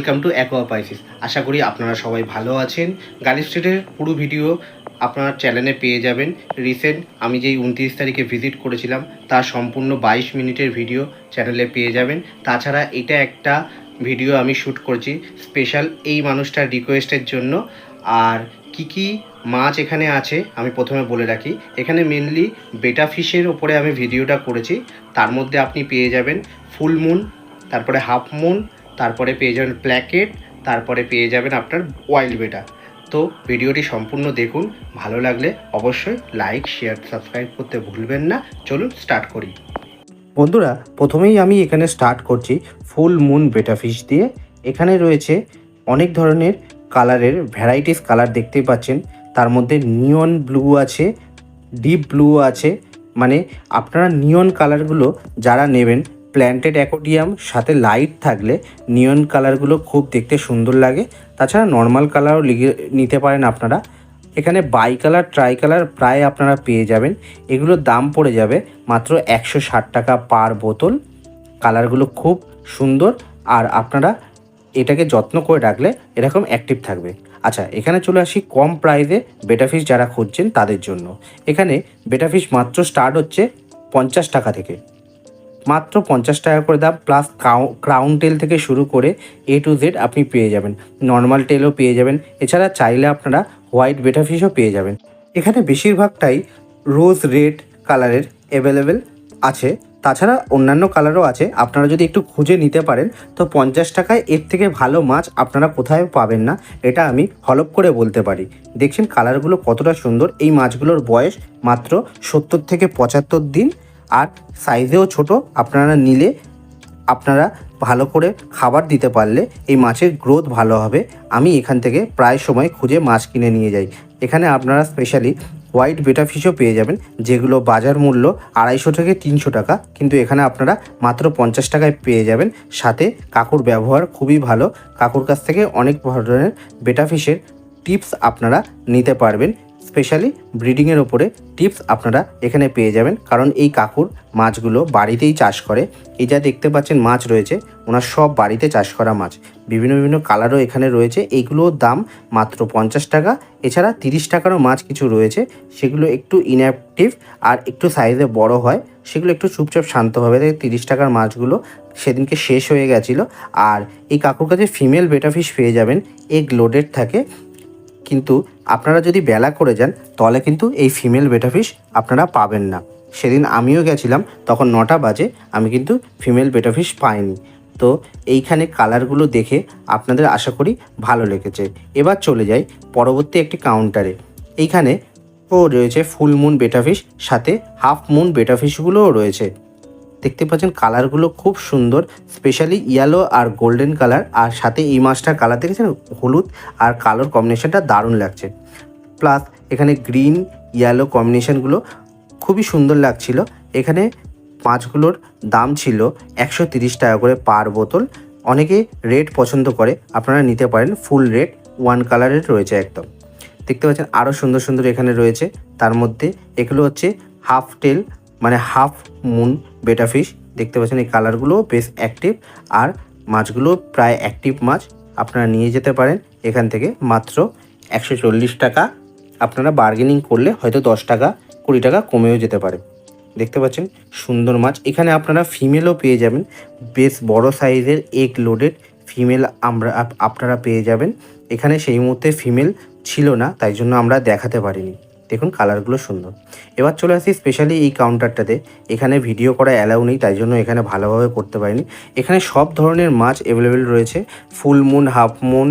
Welcome to অ্যাকোয়াপাইসিস আশা করি আপনারা সবাই ভালো আছেন। গালি স্ট্রিটের পুরো ভিডিও আপনার চ্যানেলে পেয়ে যাবেন। রিসেন্ট আমি যেই উনত্রিশ তারিখে ভিজিট করেছিলাম, তার সম্পূর্ণ বাইশ মিনিটের ভিডিও চ্যানেলে পেয়ে যাবেন। তাছাড়া এটা একটা ভিডিও আমি শ্যুট করেছি স্পেশাল এই মানুষটার রিকোয়েস্টের জন্য। আর কি কি মাছ এখানে আছে, আমি প্রথমে বলে রাখি। এখানে মেনলি বেটা ফিশের ওপরে আমি ভিডিওটা করেছি। তার মধ্যে আপনি পেয়ে যাবেন ফুল মুন তারপরে হাফ মুন তারপরে পেয়ে যাবেন প্ল্যাকেট, তারপরে পেয়ে যাবেন আপনার ওয়াইল্ড বেটা তো ভিডিওটি সম্পূর্ণ দেখুন, ভালো লাগলে অবশ্যই লাইক শেয়ার সাবস্ক্রাইব করতে ভুলবেন না। চলুন স্টার্ট করি। বন্ধুরা, প্রথমেই আমি এখানে স্টার্ট করছি ফুল মুন বেটা ফিশ দিয়ে। এখানে রয়েছে অনেক ধরনের কালারের ভ্যারাইটিস কালার দেখতেই পাচ্ছেন। তার মধ্যে নিয়ন ব্লু আছে ডিপ ব্লু আছে। মানে আপনারা নিয়ন কালারগুলো যারা নেবেন প্ল্যান্টেড অ্যাকোডিয়াম, সাথে লাইট থাকলে নিয়ন কালারগুলো খুব দেখতে সুন্দর লাগে। তাছাড়া নর্মাল কালারও নিতে পারেন আপনারা। এখানে বাই কালার ট্রাই কালার প্রায় আপনারা পেয়ে যাবেন। এগুলোর দাম পড়ে যাবে মাত্র একশো ষাট টাকা পার বোতল। কালারগুলো খুব সুন্দর আর আপনারা এটাকে যত্ন করে রাখলে এরকম অ্যাক্টিভ থাকবে। আচ্ছা এখানে চলে আসি কম প্রাইসে বেটাফিশ যারা খুঁজছেন তাদের জন্য। এখানে বেটাফিশ মাত্র স্টার্ট হচ্ছে পঞ্চাশ টাকা থেকে। মাত্র পঞ্চাশ টাকা করে দাম প্লাস ক্রাউন টেল থেকে শুরু করে এ টু জেড আপনি পেয়ে যাবেন। নর্মাল টেলও পেয়ে যাবেন। এছাড়া চাইলে আপনারা হোয়াইট বেটা ফিশও পেয়ে যাবেন। এখানে বেশিরভাগটাই রোজ রেড কালারের অ্যাভেলেবেল আছে। তাছাড়া অন্যান্য কালারও আছে। আপনারা যদি একটু খুঁজে নিতে পারেন, তো পঞ্চাশ টাকায় এর থেকে ভালো মাছ আপনারা কোথায় পাবেন না, এটা আমি হলপ করে বলতে পারি। দেখছেন কালারগুলো কতটা সুন্দর। এই মাছগুলোর বয়স মাত্র সত্তর থেকে পঁচাত্তর দিন। আর সাইজেও ছোট। আপনারা নিলে আপনারা ভালো করে খাবার দিতে পারলে এই মাছের গ্রোথ ভালো হবে। আমি এখান থেকে প্রায় সময় খুঁজে মাছ কিনে নিয়ে যাই। এখানে আপনারা স্পেশালি হোয়াইট বেটা ফিশও পেয়ে যাবেন, যেগুলো বাজার মূল্য আড়াইশো থেকে তিনশো টাকা। কিন্তু এখানে আপনারা মাত্র পঞ্চাশ টাকায় পেয়ে যাবেন। সাথে কাকুর ব্যবহার খুবই ভালো। কাকুর কাছ থেকে অনেক ধরনের বেটা ফিশের টিপস আপনারা নিতে পারবেন। স্পেশালি ব্রিডিংয়ের ওপরে টিপস আপনারা এখানে পেয়ে যাবেন। কারণ এই কাকুর মাছগুলো বাড়িতেই চাষ করে। এই যা দেখতে পাচ্ছেন মাছ রয়েছে, ওনার সব বাড়িতে চাষ করা মাছ। বিভিন্ন বিভিন্ন কালারও এখানে রয়েছে। এইগুলোর দাম মাত্র পঞ্চাশ টাকা। এছাড়া তিরিশ টাকারও মাছ কিছু রয়েছে। সেগুলো একটু ইনঅ্যাক্টিভ আর একটু সাইজে বড় হয়। সেগুলো একটু চুপচাপ শান্ত হবে। তাই তিরিশ টাকার মাছগুলো সেদিনকে শেষ হয়ে গেছিল। আর এই কাকুর কাছে ফিমেল বেটা ফিশ পেয়ে যাবেন। এগ লোডেড থাকে। কিন্তু আপনারা যদি বেলা করে যান, তাহলে কিন্তু এই ফিমেল বেটাফিশ আপনারা পাবেন না। সেদিন আমিও গেছিলাম, তখন নটা বাজে, আমি কিন্তু ফিমেল বেটাফিশ পাইনি। তো এইখানে কালারগুলো দেখে আপনাদের আশা করি ভালো লেগেছে। এবার চলে যাই পরবর্তী একটি কাউন্টারে এইখানে ও রয়েছে ফুল মুন বেটাফিশ সাথে হাফ মুন বেটাফিশগুলোও রয়েছে। দেখতে পাচ্ছেন কালারগুলো খুব সুন্দর স্পেশালি ইয়েলো আর গোল্ডেন কালার আর সাথে এই মাছটার কালার দেখেছেন? হলুদ আর কালোর কম্বিনেশনটা দারুণ লাগছে। প্লাস এখানে গ্রিন ইয়েলো কম্বিনেশনগুলো খুবই সুন্দর লাগছিল। এখানে মাছগুলোর দাম ছিল একশো টাকা করে পার বোতল। অনেকে রেড পছন্দ করে, আপনারা নিতে পারেন ফুল রেড ওয়ান কালারের রয়েছে একদম। দেখতে পাচ্ছেন আরও সুন্দর সুন্দর এখানে রয়েছে। তার মধ্যে এগুলো হচ্ছে হাফ টেল মানে হাফ মুন বেটা ফিশ দেখতে পাচ্ছেন এই কালারগুলো বেশ অ্যাক্টিভ আর মাছগুলো প্রায় অ্যাক্টিভ মাছ, আপনারা নিয়ে যেতে পারেন এখান থেকে মাত্র একশো চল্লিশ টাকা। আপনারা বার্গেনিং করলে হয়তো দশ টাকা, কুড়ি টাকা কমেও যেতে পারে। দেখতে পাচ্ছেন সুন্দর মাছ। এখানে আপনারা ফিমেলও পেয়ে যাবেন। বেশ বড় সাইজের এগ লোডেড ফিমেল আমরা, আপ- আপনারা পেয়ে যাবেন। এখানে সেই মুহূর্তে ফিমেল ছিল না, তাই জন্য আমরা দেখাতে পারিনি। দেখুন কালারগুলো সুন্দর। এবার চলে আসি স্পেশালি এই কাউন্টারটাতে এখানে ভিডিও করা অ্যালাউ নেই, তাই জন্য এখানে ভালোভাবে করতে পারিনি। এখানে সব ধরনের মাছ অ্যাভেলেবেল রয়েছে। Full moon half moon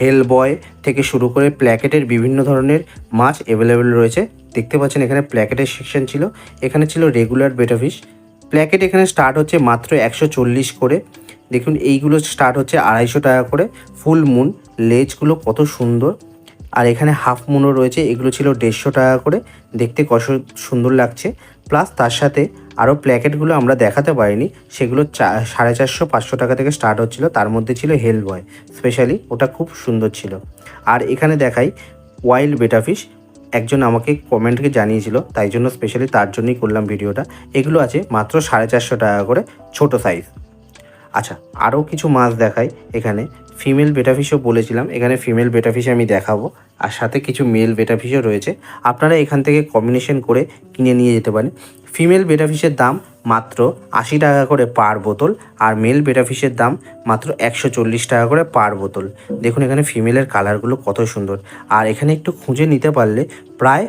hell boy থেকে শুরু করে প্ল্যাকেটের বিভিন্ন ধরনের মাছ অ্যাভেলেবেল রয়েছে। দেখতে পাচ্ছেন এখানে প্ল্যাকেটের সেকশন ছিল। এখানে ছিল রেগুলার বেটাফিশ প্ল্যাকেট এখানে স্টার্ট হচ্ছে মাত্র একশো চল্লিশ করে। দেখুন এইগুলো স্টার্ট হচ্ছে আড়াইশো টাকা করে। ফুল মুন লেজগুলো কত সুন্দর। আর এখানে হাফ মুনও রয়েছে, এগুলো ছিল দেড়শো টাকা করে। দেখতে কত সুন্দর লাগছে। প্লাস তার সাথে আরও প্ল্যাকেটগুলো আমরা দেখাতে পারিনি। সেগুলো চা সাড়ে চারশো, পাঁচশো টাকা থেকে স্টার্ট হচ্ছিল। তার মধ্যে ছিল হেল বয় স্পেশালি ওটা খুব সুন্দর ছিল। আর এখানে দেখাই ওয়াইল্ড বেটাফিশ একজন আমাকে কমেন্টকে জানিয়েছিল, তাই জন্য স্পেশালি তার জন্যই করলাম ভিডিওটা এগুলো আছে মাত্র সাড়ে চারশো টাকা করে, ছোট সাইজ আচ্ছা আরও কিছু মাছ দেখাই এখানে। ফিমেল বেটাফিশও বলেছিলাম, এখানে ফিমেল বেটাফিশ আমি দেখাবো। আর সাথে কিছু মেল বেটাফিশও রয়েছে। আপনারা এখান থেকে কম্বিনেশন করে কিনে নিয়ে যেতে পারেন। ফিমেল বেটাফিশের দাম মাত্র আশি টাকা করে পার বোতল, আর মেল বেটাফিশের দাম মাত্র একশো চল্লিশ টাকা করে পার বোতল। দেখুন এখানে ফিমেলের কালারগুলো কত সুন্দর। আর এখানে একটু খুঁজে নিতে পারলে প্রায়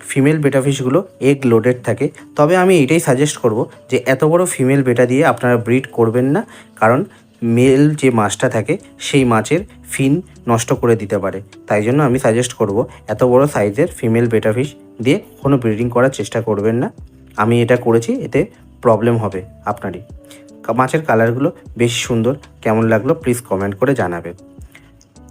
ফিমেল বেটা ফিশগুলো এগ লোডেড থাকে। তবে আমি এটাই সাজেস্ট করব যে এত বড় ফিমেল বেটা দিয়ে আপনারা ব্রিড করবেন না, কারণ মেল যে মাছটা থাকে, সেই মাছের ফিন নষ্ট করে দিতে পারে। তাই জন্য আমি সাজেস্ট করব এত বড় সাইজের ফিমেল বেটা ফিশ দিয়ে কোনো ব্রিডিং করার চেষ্টা করবেন না। আমি এটা করেছি, এতে প্রবলেম হবে আপনারই। মাছের কালারগুলো বেশ সুন্দর। কেমন লাগল প্লিজ কমেন্ট করে জানাবেন।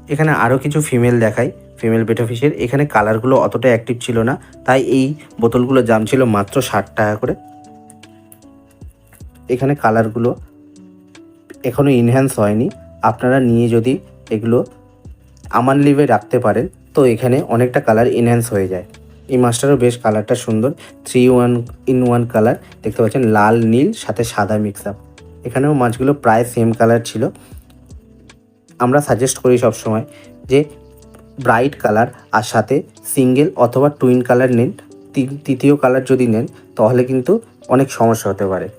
এখানে আরও কিছু ফিমেল দেখাই। ফিমেল বেটা ফিশের এখানে কালারগুলো অতটা অ্যাক্টিভ ছিল না, তাই এই বোতলগুলোর দাম ছিল মাত্র ষাট টাকা করে। এখানে কালারগুলো এখনও ইনহ্যান্স হয়নি। আপনারা নিয়ে যদি এগুলো আমান লিভে রাখতে পারেন, তো এখানে অনেকটা কালার ইনহ্যান্স হয়ে যায়। এই মাছটারও বেশ কালারটা সুন্দর। Three one in one colour দেখতে পাচ্ছেন, লাল, নীল, সাথে সাদা মিক্স আপ এখানেও মাছগুলো প্রায় সেম কালার ছিল। আমরা সাজেস্ট করি সব সময় যে ব্রাইট কালার আর সাথে সিঙ্গেল অথবা টুইন কালার নেন। তৃতীয় কালার যদি নেন, তাহলে কিন্তু অনেক সমস্যা হতে পারে।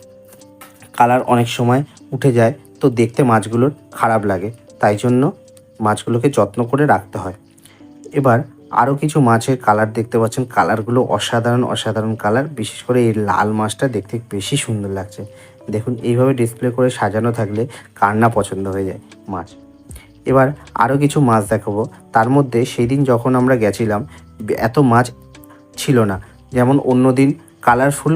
কালার অনেক সময় উঠে যায়, তো দেখতে মাছগুলোর খারাপ লাগে। তাই জন্য মাছগুলোকে যত্ন করে রাখতে হয়। এবার আরও কিছু মাছের কালার দেখতে পাচ্ছেন। কালারগুলো অসাধারণ অসাধারণ কালার। বিশেষ করে এই লাল মাছটা দেখতে বেশি সুন্দর লাগছে। দেখুন, এইভাবে ডিসপ্লে করে সাজানো থাকলে কার না পছন্দ হয়ে যায় মাছ। এবার আরও কিছু মাছ দেখাবো। তার মধ্যে সেদিন যখন আমরা গেছিলাম, এত মাছ ছিল না। যেমন অন্যদিন কালারফুল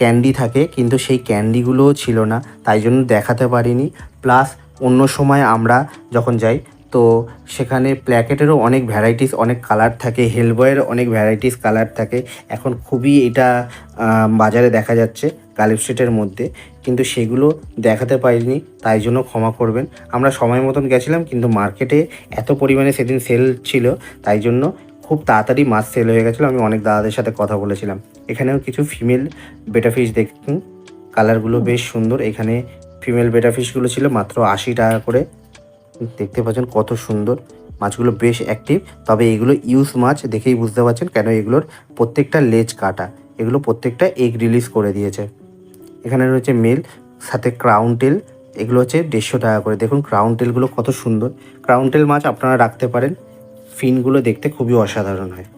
ক্যান্ডি থাকে, কিন্তু সেই ক্যান্ডিগুলোও ছিল না, তাই জন্য দেখাতে পারিনি। প্লাস অন্য সময় আমরা যখন যাই, তো সেখানে প্ল্যাকেটেরও অনেক ভ্যারাইটিস অনেক কালার থাকে হেলবয়ের অনেক ভ্যারাইটিস কালার থাকে। এখন খুবই এটা বাজারে দেখা যাচ্ছে। গালিব স্ট্রিটের মধ্যে। কিন্তু সেগুলো দেখাতে পারিনি, তাই জন্য ক্ষমা করবেন। আমরা সময় মতন গেছিলাম, কিন্তু মার্কেটে এত পরিমাণে সেদিন সেল ছিল, তাই জন্য খুব তাড়াতাড়ি মাছ সেল হয়ে গেছিল। আমি অনেক দাদাদের সাথে কথা বলেছিলাম। এখানেও কিছু ফিমেল বেটা ফিশ দেখুন। কালারগুলো বেশ সুন্দর। এখানে ফিমেল বেটা ফিশগুলো ছিল মাত্র আশি টাকা করে। দেখতে পাচ্ছেন কত সুন্দর। মাছগুলো বেশ অ্যাক্টিভ তবে এগুলো ইউজ মাছ, দেখেই বুঝতে পারছেন কেন এগুলোর প্রত্যেকটা লেজ কাটা। এগুলো প্রত্যেকটা এগ রিলিজ করে দিয়েছে। এখানে রয়েছে মেল, সাথে ক্রাউন টেল এগুলো হচ্ছে দেড়শো টাকা করে। দেখুন ক্রাউন টেলগুলো কত সুন্দর। ক্রাউন টেল মাছ আপনারা রাখতে পারেন। ফিনগুলো দেখতে খুবই অসাধারণ হয়।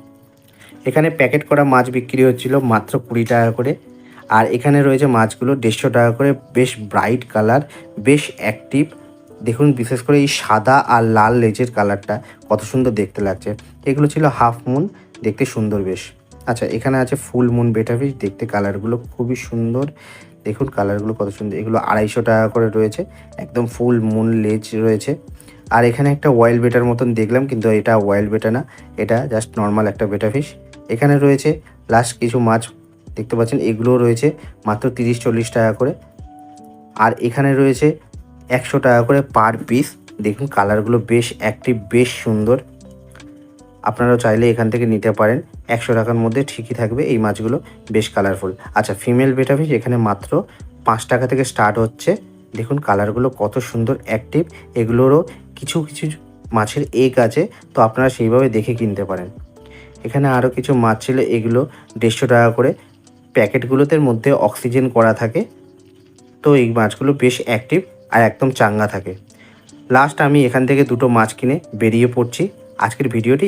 এখানে প্যাকেট করা মাছ বিক্রি হচ্ছিল মাত্র কুড়ি টাকা করে। আর এখানে রয়েছে মাছগুলো দেড়শো টাকা করে। বেশ ব্রাইট কালার বেশ অ্যাক্টিভ দেখুন বিশেষ করে এই সাদা আর লাল লেজের কালারটা কত সুন্দর দেখতে লাগছে। এগুলো ছিল হাফ মুন দেখতে সুন্দর বেশ। আচ্ছা এখানে আছে ফুল মুন বেটা ফিশ দেখতে কালারগুলো খুবই সুন্দর। দেখুন কালারগুলো কত সুন্দর, এগুলো আড়াইশো টাকা করে রয়েছে, একদম ফুল মুন লেজ রয়েছে। আর এখানে একটা ওয়াইল্ড বেটার মতন দেখলাম, কিন্তু এটা ওয়াইল্ড বেটা না, এটা জাস্ট নর্মাল একটা বেটা ফিশ এখানে রয়েছে লাস্ট কিছু মাছ, দেখতে পাচ্ছেন, এগুলোও রয়েছে, মাত্র তিরিশ চল্লিশ টাকা করে। আর এখানে রয়েছে একশো টাকা করে পার পিস দেখুন কালারগুলো বেশ অ্যাক্টিভ বেশ সুন্দর। আপনারাও চাইলে এখান থেকে নিতে পারেন। একশো টাকার মধ্যে ঠিকই থাকবে এই মাছগুলো, বেশ কালারফুল আচ্ছা ফিমেল বেটা ফিশ এখানে মাত্র পাঁচ টাকা থেকে স্টার্ট হচ্ছে। দেখুন কালারগুলো কত সুন্দর অ্যাক্টিভ এগুলোরও কিছু কিছু মাছের এগ আছে, তো আপনারা সেইভাবে দেখে কিনতে পারেন। এখানে আরও কিছু মাছ ছিল, এগুলো দেড়শো টাকা করে। প্যাকেটগুলোতে মধ্যে অক্সিজেন করা থাকে, তো এই মাছগুলো বেশ অ্যাক্টিভ আর একদম চাঙ্গা থাকে। লাস্ট আমি এখান থেকে দুটো মাছ কিনে বেরিয়ে পড়ছি। আজকের ভিডিওটি